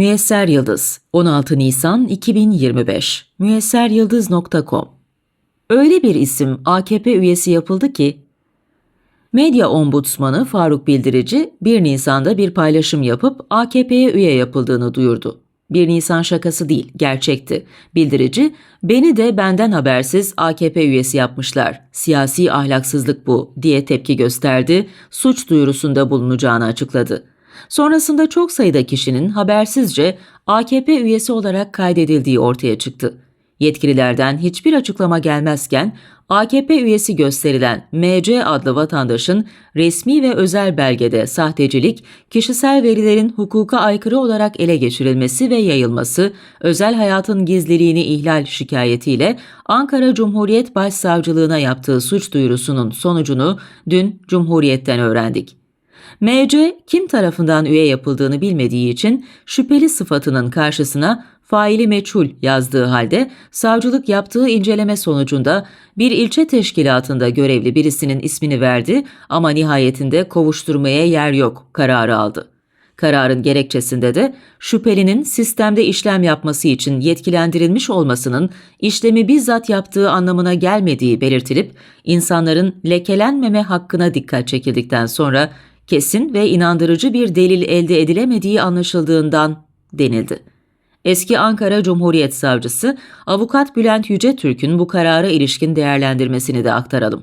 Müyesser Yıldız 16 Nisan 2025 müyesseryıldız.com Öyle bir isim AKP üyesi yapıldı ki Medya Ombudsmanı Faruk Bildirici 1 Nisan'da bir paylaşım yapıp AKP'ye üye yapıldığını duyurdu. 1 Nisan şakası değil, gerçekti. Bildirici, beni de benden habersiz AKP üyesi yapmışlar. Siyasi ahlaksızlık bu diye tepki gösterdi, suç duyurusunda bulunacağını açıkladı. Sonrasında çok sayıda kişinin habersizce AKP üyesi olarak kaydedildiği ortaya çıktı. Yetkililerden hiçbir açıklama gelmezken AKP üyesi gösterilen MC adlı vatandaşın resmi ve özel belgede sahtecilik, kişisel verilerin hukuka aykırı olarak ele geçirilmesi ve yayılması, özel hayatın gizliliğini ihlal şikayetiyle Ankara Cumhuriyet Başsavcılığına yaptığı suç duyurusunun sonucunu dün Cumhuriyet'ten öğrendik. MC kim tarafından üye yapıldığını bilmediği için şüpheli sıfatının karşısına faili meçhul yazdığı halde savcılık yaptığı inceleme sonucunda bir ilçe teşkilatında görevli birisinin ismini verdi ama nihayetinde kovuşturmaya yer yok kararı aldı. Kararın gerekçesinde de şüphelinin sistemde işlem yapması için yetkilendirilmiş olmasının işlemi bizzat yaptığı anlamına gelmediği belirtilip insanların lekelenmeme hakkına dikkat çekildikten sonra kesin ve inandırıcı bir delil elde edilemediği anlaşıldığından denildi. Eski Ankara Cumhuriyet Savcısı Avukat Bülent Yücetürk'ün bu karara ilişkin değerlendirmesini de aktaralım.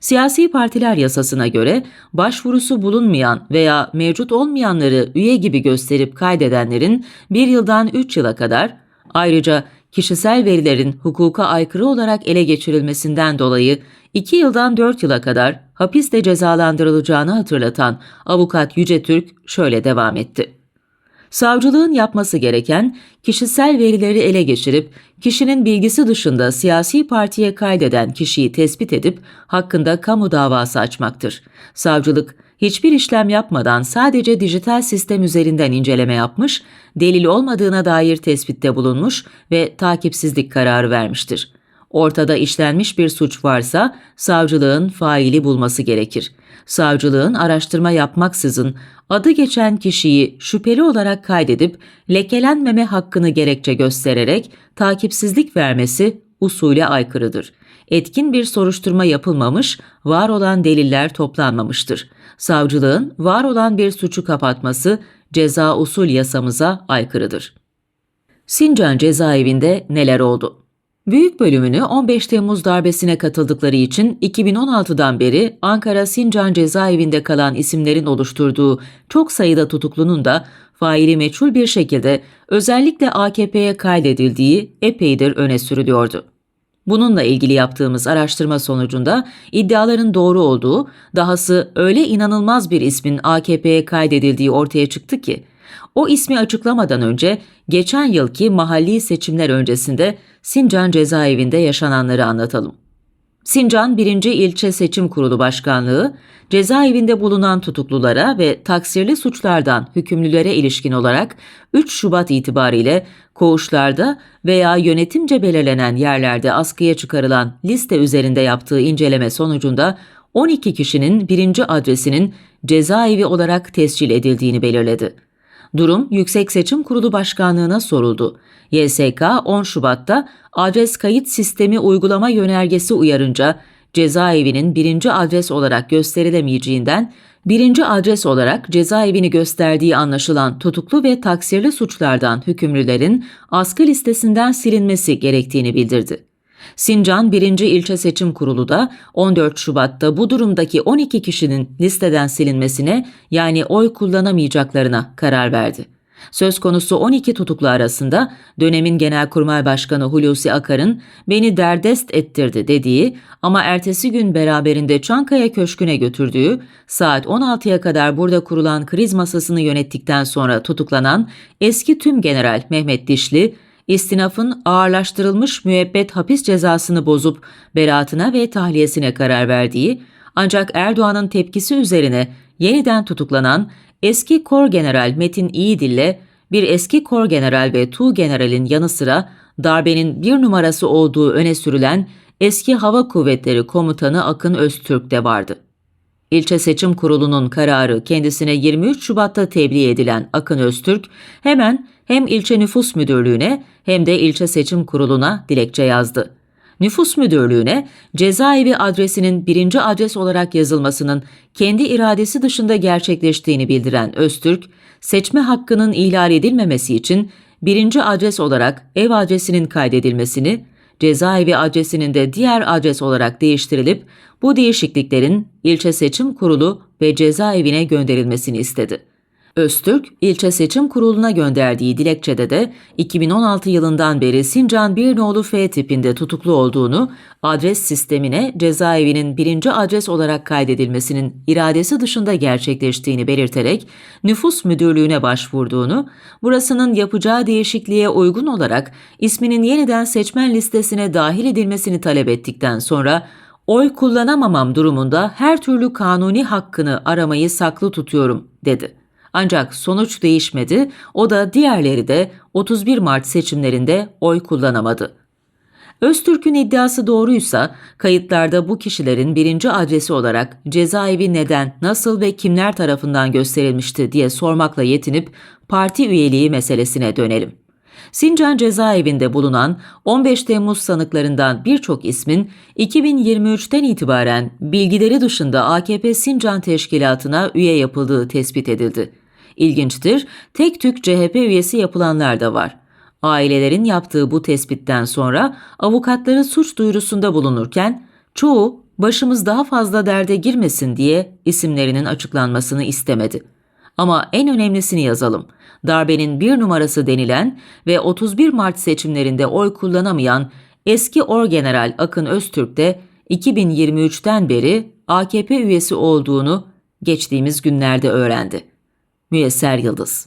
Siyasi partiler yasasına göre başvurusu bulunmayan veya mevcut olmayanları üye gibi gösterip kaydedenlerin bir yıldan 3 yıla kadar ayrıca kişisel verilerin hukuka aykırı olarak ele geçirilmesinden dolayı 2 yıldan 4 yıla kadar hapiste cezalandırılacağını hatırlatan avukat Yüce Türk şöyle devam etti. Savcılığın yapması gereken kişisel verileri ele geçirip kişinin bilgisi dışında siyasi partiye kaydeden kişiyi tespit edip hakkında kamu davası açmaktır. Savcılık hiçbir işlem yapmadan sadece dijital sistem üzerinden inceleme yapmış, delil olmadığına dair tespitte bulunmuş ve takipsizlik kararı vermiştir. Ortada işlenmiş bir suç varsa savcılığın faili bulması gerekir. Savcılığın araştırma yapmaksızın adı geçen kişiyi şüpheli olarak kaydedip lekelenmeme hakkını gerekçe göstererek takipsizlik vermesi usule aykırıdır. Etkin bir soruşturma yapılmamış, var olan deliller toplanmamıştır. Savcılığın var olan bir suçu kapatması ceza usul yasamıza aykırıdır. Sincan cezaevinde neler oldu? Büyük bölümünü 15 Temmuz darbesine katıldıkları için 2016'dan beri Ankara Sincan cezaevinde kalan isimlerin oluşturduğu çok sayıda tutuklunun da faili meçhul bir şekilde özellikle AKP'ye kaydedildiği epeydir öne sürülüyordu. Bununla ilgili yaptığımız araştırma sonucunda iddiaların doğru olduğu, dahası öyle inanılmaz bir ismin AKP'ye kaydedildiği ortaya çıktı ki, o ismi açıklamadan önce geçen yılki mahalli seçimler öncesinde Sincan cezaevinde yaşananları anlatalım. Sincan 1. İlçe Seçim Kurulu Başkanlığı, cezaevinde bulunan tutuklulara ve taksirli suçlardan hükümlülere ilişkin olarak 3 Şubat itibariyle koğuşlarda veya yönetimce belirlenen yerlerde askıya çıkarılan liste üzerinde yaptığı inceleme sonucunda 12 kişinin birinci adresinin cezaevi olarak tescil edildiğini belirledi. Durum Yüksek Seçim Kurulu Başkanlığı'na soruldu. YSK 10 Şubat'ta adres kayıt sistemi uygulama yönergesi uyarınca cezaevinin birinci adres olarak gösterilemeyeceğinden birinci adres olarak cezaevini gösterdiği anlaşılan tutuklu ve taksirli suçlardan hükümlülerin askı listesinden silinmesi gerektiğini bildirdi. Sincan 1. İlçe Seçim Kurulu da 14 Şubat'ta bu durumdaki 12 kişinin listeden silinmesine yani oy kullanamayacaklarına karar verdi. Söz konusu 12 tutuklu arasında dönemin Genelkurmay Başkanı Hulusi Akar'ın beni derdest ettirdi dediği ama ertesi gün beraberinde Çankaya Köşkü'ne götürdüğü, saat 16'ya kadar burada kurulan kriz masasını yönettikten sonra tutuklanan eski tüm general Mehmet Dişli, istinafın ağırlaştırılmış müebbet hapis cezasını bozup beraatına ve tahliyesine karar verdiği, ancak Erdoğan'ın tepkisi üzerine yeniden tutuklanan eski kor general Metin İyidil'le bir eski kor general ve Tu generalin yanı sıra darbenin bir numarası olduğu öne sürülen eski hava kuvvetleri komutanı Akın Öztürk de vardı. İlçe Seçim Kurulu'nun kararı kendisine 23 Şubat'ta tebliğ edilen Akın Öztürk hemen hem ilçe nüfus müdürlüğüne hem de ilçe seçim kuruluna dilekçe yazdı. Nüfus müdürlüğüne cezaevi adresinin birinci adres olarak yazılmasının kendi iradesi dışında gerçekleştiğini bildiren Öztürk, seçme hakkının ihlal edilmemesi için birinci adres olarak ev adresinin kaydedilmesini, cezaevi adresinin de diğer adres olarak değiştirilip bu değişikliklerin ilçe seçim kurulu ve cezaevine gönderilmesini istedi. Öztürk, ilçe seçim kuruluna gönderdiği dilekçede de 2016 yılından beri Sincan Birnoğlu F tipinde tutuklu olduğunu, adres sistemine cezaevinin birinci adres olarak kaydedilmesinin iradesi dışında gerçekleştiğini belirterek nüfus müdürlüğüne başvurduğunu, burasının yapacağı değişikliğe uygun olarak isminin yeniden seçmen listesine dahil edilmesini talep ettikten sonra oy kullanamamam durumunda her türlü kanuni hakkını aramayı saklı tutuyorum dedi. Ancak sonuç değişmedi. O da diğerleri de 31 Mart seçimlerinde oy kullanamadı. Öztürk'ün iddiası doğruysa kayıtlarda bu kişilerin birinci adresi olarak cezaevi neden, nasıl ve kimler tarafından gösterilmişti diye sormakla yetinip parti üyeliği meselesine dönelim. Sincan cezaevinde bulunan 15 Temmuz sanıklarından birçok ismin 2023'ten itibaren bilgileri dışında AKP Sincan Teşkilatı'na üye yapıldığı tespit edildi. İlginçtir, tek tük CHP üyesi yapılanlar da var. Ailelerin yaptığı bu tespitten sonra avukatları suç duyurusunda bulunurken çoğu başımız daha fazla derde girmesin diye isimlerinin açıklanmasını istemedi. Ama en önemlisini yazalım. Darbenin bir numarası denilen ve 31 Mart seçimlerinde oy kullanamayan eski Orgeneral Akın Öztürk de 2023'ten beri AKP üyesi olduğunu geçtiğimiz günlerde öğrendi. Müyesser Yıldız